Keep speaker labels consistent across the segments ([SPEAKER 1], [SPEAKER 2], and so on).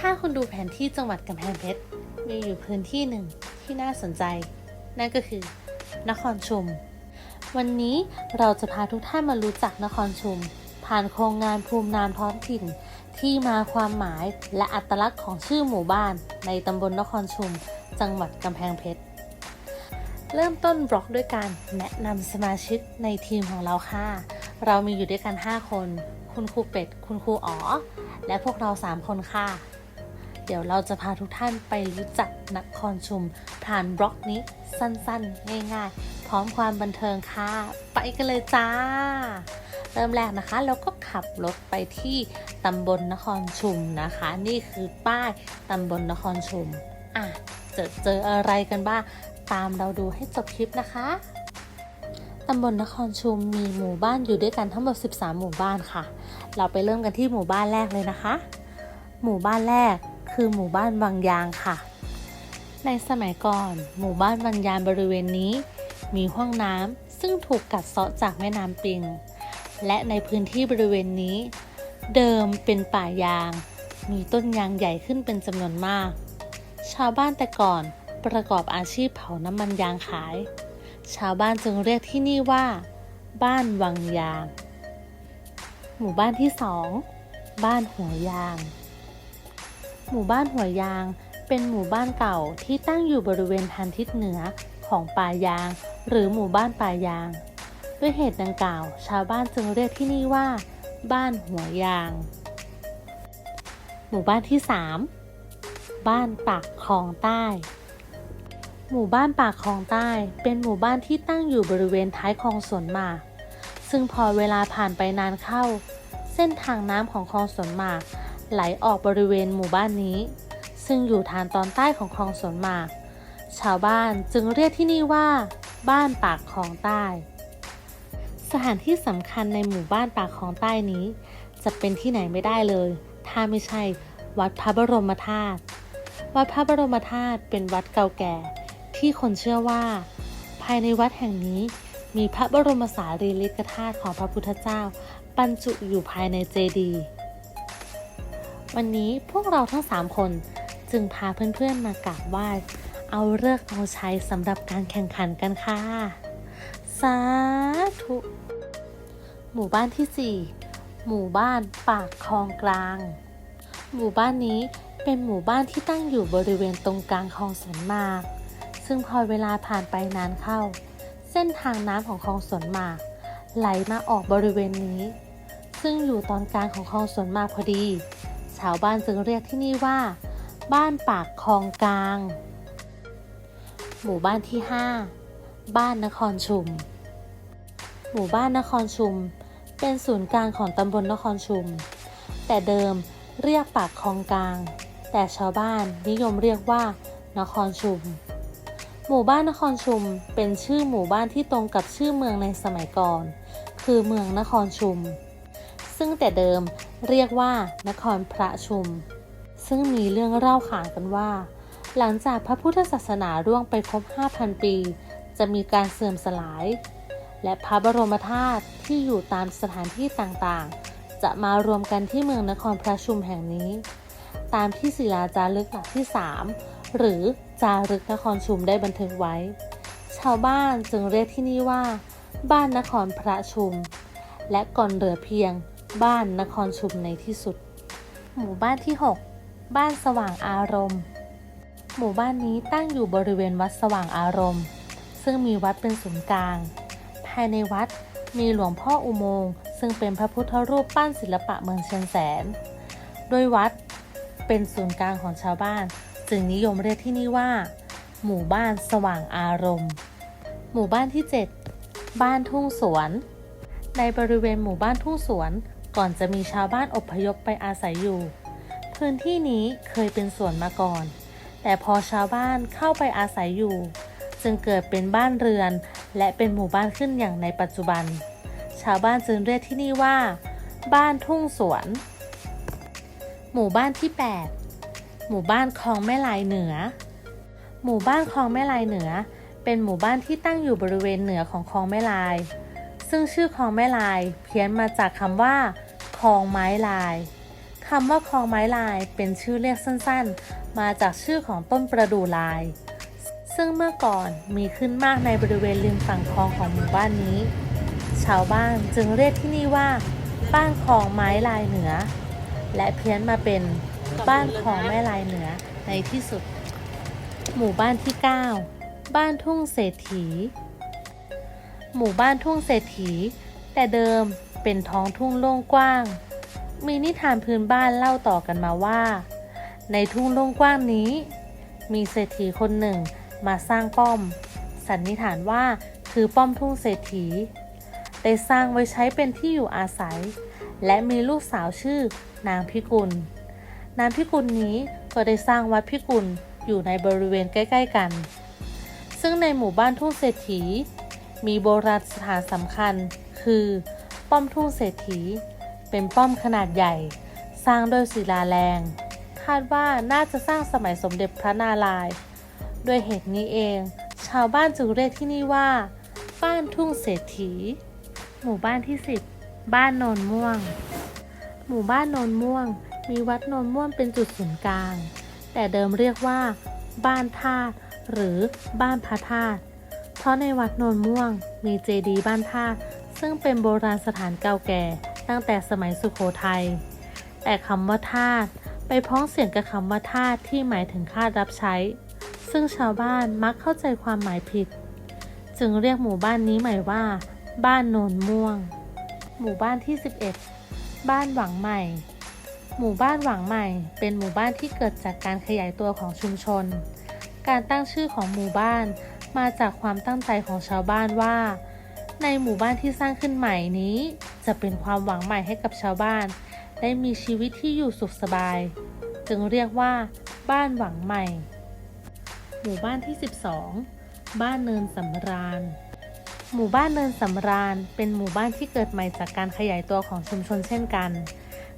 [SPEAKER 1] ถ้าคุณดูแผนที่จังหวัดกำแพงเพชร มีอยู่พื้นที่หนึ่งที่น่าสนใจ นั่นก็คือ นครชุม วันนี้เราจะพาทุกท่านมารู้จักนครชุม ผ่านโครงงานภูมินามท้องถิ่น ที่มาความหมายและอัตลักษณ์ของชื่อหมู่บ้าน ในตำบลนครชุม จังหวัดกำแพงเพชร เริ่มต้นบล็อกด้วยการแนะนำสมาชิกในทีมของเราค่ะ เรามีอยู่ด้วยกัน 5 คน คุณครูเป็ด คุณครูอ๋อ และพวกเรา 3 คนค่ะ เดี๋ยวเราจะพาทุกท่านไปรู้จักนครชุมผ่านบล็อกนี้สั้นๆ ง่ายๆ พร้อมความบันเทิงค่ะ ไปกันเลยจ้า เริ่มแรกนะคะ เราก็ขับรถไปที่ตำบลนครชุมนะคะ นี่คือป้ายตำบลนครชุมอะเจอเจออะไรกันบ้าง ตามเราดูให้จบคลิปนะคะตำบลนครชุมมีหมู่บ้านอยู่ด้วยกันทั้งหมด 13 หมู่บ้านค่ะ เราไปเริ่มกันที่หมู่บ้านแรกเลยนะคะ หมู่บ้านแรก คือหมู่บ้านวังยางค่ะ ในสมัยก่อน หมู่บ้านวังยางบริเวณนี้ มีห้องน้ำซึ่งถูกกัดเซาะจากแม่น้ำปิง และในพื้นที่บริเวณนี้ เดิมเป็นป่ายาง มีต้นยางใหญ่ขึ้นเป็นจำนวนมาก ชาวบ้านแต่ก่อนประกอบอาชีพเผาน้ำมันยางขาย ชาวบ้านจึงเรียกที่นี่ว่า บ้านวังยาง หมู่บ้านที่สอง บ้านหัวยาง หมู่บ้านหัวยาง เป็นหมู่บ้านเก่าที่ตั้งอยู่บริเวณทางทิศเหนือของป่ายาง หรือหมู่บ้านป่ายาง ด้วยเหตุดังกล่าว ชาวบ้านจึงเรียกที่นี่ว่า บ้านหัวยาง หมู่บ้านที่ 3 บ้านปากคลองใต้ หมู่บ้านปากคลองใต้ เป็นหมู่บ้านที่ตั้งอยู่บริเวณท้ายคลองสวนหมาก ซึ่งพอเวลาผ่านไปนานเข้า เส้นทางน้ำของคลองสวนหมาก ไหลออกบริเวณหมู่บ้านนี้ ซึ่งอยู่ทางตอนใต้ของคลองสวนหมาก ชาวบ้านจึงเรียกที่นี่ว่า บ้านปากคลองใต้ สถานที่สำคัญในหมู่บ้านปากคลองใต้นี้ จะเป็นที่ไหนไม่ได้เลย ถ้าไม่ใช่วัดพระบรมธาตุวัดพระบรมธาตุเป็นวัดเก่าแก่ ที่คนเชื่อว่า ภายในวัดแห่งนี้มีพระบรมสารีริกธาตุของพระพุทธเจ้า บรรจุอยู่ภายในเจดีย์ วันนี้พวกเราทั้ง 3 คน จึงพาเพื่อนๆมากราบไหว้เอาเลิกเอาใชัยสำหรับการแข่งขันกันค่ะ สาธุ หมู่บ้านที่ 4 หมู่บ้านปากคลองกลาง หมู่บ้านนี้เป็นหมู่บ้านที่ตั้งอยู่บริเวณตรงกลางคลองสวนหมาก ซึ่งพอเวลาผ่านไปนานเข้า เส้นทางน้ำของคลองสวนหมาก ไหลมาออกบริเวณนี้ ซึ่งอยู่ตอนกลางของคลองสวนหมากพอดี ชาวบ้านจึงเรียกที่นี่ว่า บ้านปากคลองกลาง หมู่บ้านที่ 5 บ้านนครชุม หมู่บ้านนครชุม เป็นศูนย์กลางของตำบลนครชุม แต่เดิมเรียกปากคลองกลาง แต่ชาวบ้านนิยมเรียกว่า นครชุม หมู่บ้านนครชุมเป็นชื่อหมู่บ้านที่ตรงกับชื่อเมืองในสมัยก่อน คือเมืองนครชุม ซึ่งแต่เดิมเรียกว่านครพระชุม ซึ่งมีเรื่องเล่าขานกันว่า หลังจากพระพุทธศาสนาร่วงไปครบ 5,000 ปี จะมีการเสื่อมสลาย และพระบรมธาตุที่อยู่ตามสถานที่ต่างๆ จะมารวมกันที่เมืองนครพระชุมแห่งนี้ ตามที่ศิลาจารึกหลักที่ 3 หรือจารึกนครชุมได้บันทึกไว้ ชาวบ้านจึงเรียกที่นี่ว่า บ้านนครพระชุมและก่อนเหลือเพียง บ้านนครชุมในที่สุด หมู่บ้านที่ 6 บ้านสว่างอารมณ์ หมู่บ้านนี้ตั้งอยู่บริเวณวัดสว่างอารมณ์ ซึ่งมีวัดเป็นศูนย์กลาง ภายในวัดมีหลวงพ่ออุโมงค์ซึ่งเป็นพระพุทธรูปปั้นศิลปะเมืองเชียงแสน โดยวัดเป็นศูนย์กลางของชาวบ้าน จึงนิยมเรียกที่นี่ว่า หมู่บ้านสว่างอารมณ์ หมู่บ้านที่ 7 บ้านทุ่งสวน ในบริเวณหมู่บ้านทุ่งสวน ก่อนจะมีชาวบ้านอพยพไปอาศัยอยู่ พื้นที่นี้เคยเป็นสวนมาก่อน แต่พอชาวบ้านเข้าไปอาศัยอยู่ จึงเกิดเป็นบ้านเรือน และเป็นหมู่บ้านขึ้นอย่างในปัจจุบัน ชาวบ้านจึงเรียกที่นี่ว่า บ้านทุ่งสวน หมู่บ้านที่ 8 หมู่บ้านคลองแม่ลายเหนือ หมู่บ้านคลองแม่ลายเหนือ เป็นหมู่บ้านที่ตั้งอยู่บริเวณเหนือของคลองแม่ลาย ซึ่งชื่อคลองแม่ลายเพี้ยนมาจากคำว่าคลองไม้ลายคคำว่าคลองไม้ลายเป็นชื่อเรียกสั้นๆ มาจากชื่อของต้นประดู่ลาย ซึ่งเมื่อก่อนมีขึ้นมากในบริเวณริมฝั่งคลองของหมู่บ้านนี้ ชาวบ้านจึงเรียกที่นี่ว่า บ้านคลองไม้ลายเหนือ และเพี้ยนมาเป็นบ้านคลองแม่ลายเหนือในที่สุด หมู่บ้านที่ 9 บ้านทุ่งเศรษฐี หมู่บ้านทุ่งเศรษฐี แต่เดิมเป็นท้องทุ่งโล่งกว้าง มีนิทานพื้นบ้านเล่าต่อกันมาว่า ในทุ่งโล่งกว้างนี้ มีเศรษฐีคนหนึ่งมาสร้างป้อม สันนิษฐานว่าคือป้อมทุ่งเศรษฐีได้สร้างไว้ใช้เป็นที่อยู่อาศัย และมีลูกสาวชื่อนางพิกุล นางพิกุลนี้ก็ได้สร้างวัดพิกุลอยู่ในบริเวณใกล้ ๆ กัน ซึ่งในหมู่บ้านทุ่งเศรษฐี มีโบราณสถานสำคัญ คือ ป้อมทุ่งเศรษฐี เป็นป้อมขนาดใหญ่ สร้างด้วยศิลาแรง คาดว่าน่าจะสร้างสมัยสมเด็จพระนารายณ์ด้วยเหตุนี้เอง ชาวบ้านจึงเรียกที่นี่ว่า บ้านทุ่งเศรษฐี หมู่บ้านที่ 10 บ้านโนนม่วง หมู่บ้านโนนม่วง มีวัดโนนม่วงเป็นจุดศูนย์กลาง แต่เดิมเรียกว่า บ้านธาตุหรือบ้านพระธาตุ เพราะในวัดโนนม่วงมีเจดีย์บ้านธาตุซึ่งเป็นโบราณสถานเก่าแก่ตั้งแต่สมัยสุโขทัย แต่คำว่าธาตุไปพ้องเสียงกับคำว่าทาสที่หมายถึงคารับใช้ ซึ่งชาวบ้านมักเข้าใจความหมายผิด จึงเรียกหมู่บ้านนี้ใหม่ว่า บ้านโนนม่วง หมู่บ้านที่ 11 บ้านหวังใหม่ หมู่บ้านหวังใหม่ เป็นหมู่บ้านที่เกิดจากการขยายตัวของชุมชน การตั้งชื่อของหมู่บ้าน มาจากความตั้งใจของชาวบ้านว่า ในหมู่บ้านที่สร้างขึ้นใหม่นี้ จะเป็นความหวังใหม่ให้กับชาวบ้าน ได้มีชีวิตที่อยู่สุขสบาย จึงเรียกว่า บ้านหวังใหม่ หมู่บ้านที่ 12 บ้านเนินสำราญ หมู่บ้านเนินสำราญ เป็นหมู่บ้านที่เกิดใหม่จากการขยายตัวของชุมชนเช่นกัน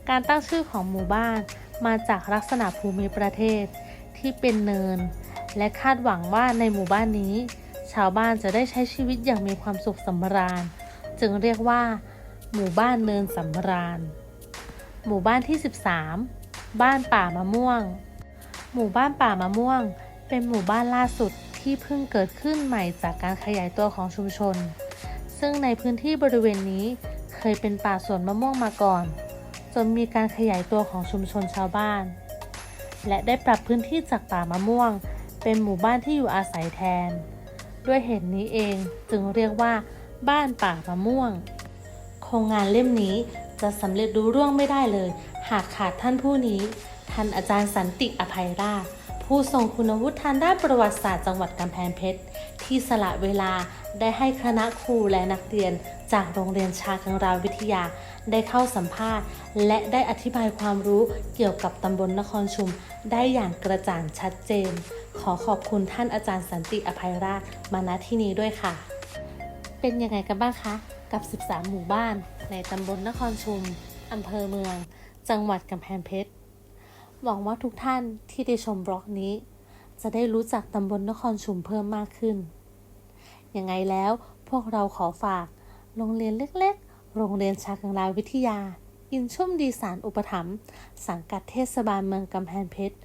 [SPEAKER 1] การตั้งชื่อของหมู่บ้านมาจากลักษณะภูมิประเทศที่เป็นเนิน และคาดหวังว่าในหมู่บ้านนี้ ชาวบ้านจะได้ใช้ชีวิตอย่างมีความสุขสำราญ จึงเรียกว่า หมู่บ้านเนินสำราญ หมู่บ้านที่ 13 บ้านป่ามะม่วง หมู่บ้านป่ามะม่วง เป็นหมู่บ้านล่าสุดที่เพิ่งเกิดขึ้นใหม่จากการขยายตัวของชุมชน ซึ่งในพื้นที่บริเวณนี้เคยเป็นป่าสวนมะม่วงมาก่อน จนมีการขยายตัวของชุมชนชาวบ้าน และได้ปรับพื้นที่จากป่ามะม่วง เป็นหมู่บ้านที่อยู่อาศัยแทน ด้วยเหตุนี้เองจึงเรียกว่า บ้านป่ามะม่วง โครงงานเล่มนี้จะสำเร็จรู้ร่วงไม่ได้เลย หากขาดท่านผู้นี้ ท่านอาจารย์สันติอภัยราช ผู้ทรงคุณวุฒิทางด้านประวัติศาสตร์จังหวัดกำแพงเพชร ที่สละเวลาได้ให้คณะครูและนักเรียน จากโรงเรียนชากังราววิทยา ได้เข้าสัมภาษณ์ และได้อธิบายความรู้เกี่ยวกับตำบลนครชุม ได้อย่างกระจ่างชัดเจน ขอขอบคุณท่านอาจารย์สันติอภัยราชมาณที่นี้ด้วยค่ะ เป็นยังไงกันบ้างคะ กับ 13 หมู่บ้าน ในตำบลนครชุมอำเภอเมือง จังหวัดกำแพงเพชร หวังว่าทุกท่านที่ได้ชมบล็อกนี้ จะได้รู้จักตำบลนครชุมเพิ่มมากขึ้น ยังไงแล้วพวกเราขอฝาก โรงเรียนเล็กๆ โรงเรียนชากังราวิทยา อินชุ่มดีสารอุปถัมภ์สังกัดเทศบาลเมืองกำแพงเพชร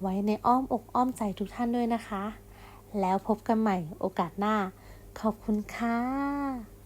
[SPEAKER 1] ไว้ในอ้อมอกอ้อมใจทุกท่านด้วยนะคะ แล้วพบกันใหม่โอกาสหน้า ขอบคุณค่ะ